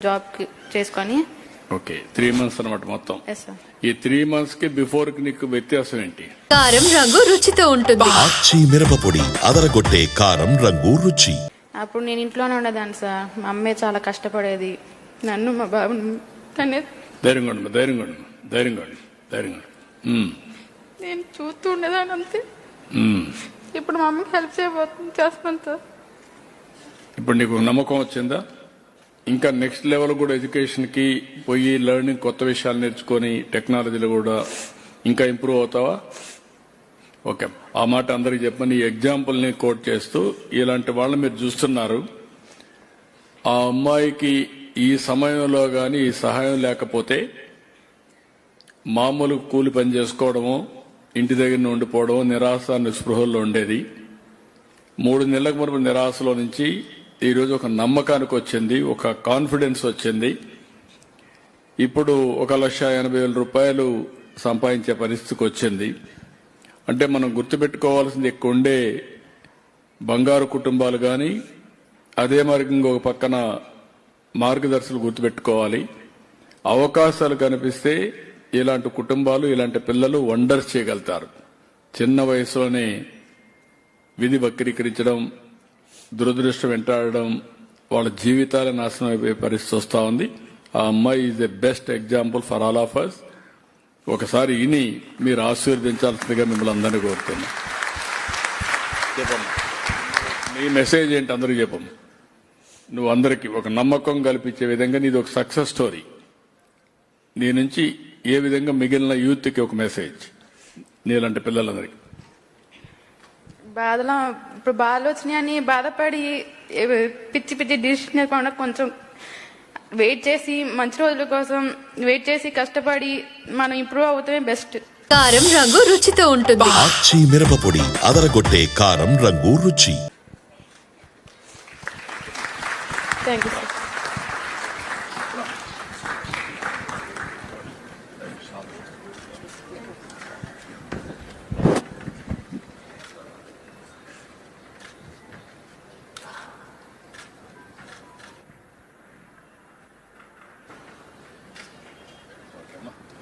Job చేసుకొని. Okay three months అనమాట మొత్తం. ఈ త్రీ మంత్స్కి బిఫోర్కి నీకు వ్యత్యాసం ఏంటి? కారం రంగు రుచితో ఉంటుంది. ఆచి మిరపపొడి అదరగొట్టే కారం రంగు రుచి. అప్పుడు నేను ఇంట్లోనే ఉండేదాన్ని సార్. మా అమ్మే చాలా కష్టపడేది. నన్ను మా బాబుని తనే ధైర్యంగా ఉండు ధైర్యంగా ఉండు ధైర్యంగా ఉండు ధైర్యంగా ఉండు. ఉమ్, నేను చూస్తూ ఉండేదాన్ని అంతే. ఉమ్. ఇప్పుడు మా అమ్మకి హెల్ప్ చేయబోతుంది చేస్తాను సార్. ఇప్పుడు నీకు నమ్మకం వచ్చిందా? ఇంకా నెక్స్ట్ లెవెల్ కూడా ఎడ్యుకేషన్కి పోయి లెర్నింగ్ కొత్త విషయాలు నేర్చుకొని టెక్నాలజీలో కూడా ఇంకా ఇంప్రూవ్ అవుతావా? ఓకే. ఆ మాట అందరికి చెప్పని ఈ ఎగ్జాంపుల్ని కోట్ చేస్తూ ఇలాంటి వాళ్ళని మీరు చూస్తున్నారు. ఆ అమ్మాయికి ఈ సమయంలో గాని ఈ సహాయం లేకపోతే మామూలు కూలి పని చేసుకోవడము ఇంటి దగ్గర ఉండిపోవడం నిరాశ నిస్పృహల్లో ఉండేది. మూడు నెలలకు మునుపు నిరాశలో నుంచి ఈరోజు ఒక నమ్మకానికి వచ్చింది ఒక కాన్ఫిడెన్స్ వచ్చింది. ఇప్పుడు ఒక లక్ష ఎనభై వేల రూపాయలు సంపాదించే పరిస్థితికి వచ్చింది. అంటే మనం గుర్తుపెట్టుకోవాల్సింది ఎక్కువ ఉండే బంగారు కుటుంబాలు కానీ అదే మార్గంగా ఒక పక్కన మార్గదర్శకులు గుర్తుపెట్టుకోవాలి. అవకాశాలు కనిపిస్తే ఇలాంటి కుటుంబాలు ఇలాంటి పిల్లలు వండర్స్ చేయగలుగుతారు. చిన్న వయసులోనే విధి వక్రీకరించడం దురదృష్టం వెంటాడడం వాళ్ళ జీవితాల నాశనం అయిపోయే పరిస్థితి వస్తా ఉంది. ఆ అమ్మాయి is the best example for all of us ఒకసారి ఇని మీరు ఆశీర్వదించాల్సిందిగా మిమ్మల్ని అందరినీ కోరుతున్నా చెప్పమ్మా. నీ మెసేజ్ ఏంటి అందరికీ చెప్పమ్మా. నువ్వు అందరికీ ఒక నమ్మకం కల్పించే విధంగా నీది ఒక సక్సెస్ స్టోరీ నీ నుంచి ఏ విధంగా మిగిలిన యూత్కి ఒక మెసేజ్ నీలాంటి పిల్లలందరికీ. బాధలో ఇప్పుడు బాధలు వచ్చినాయని బాధపడి పిచ్చి పిచ్చి డిసిషన్ తీసుకోకుండా కొంచెం వెయిట్ చేసి మంచి రోజుల కోసం వెయిట్ చేసి కష్టపడి మనం ఇంప్రూవ్ అవుతమే బెస్ట్ కారం రంగు రుచితో ఉంటుంది. ఆచి మిరపపొడి అదరగొట్టే కారం రంగు రుచి. Thank you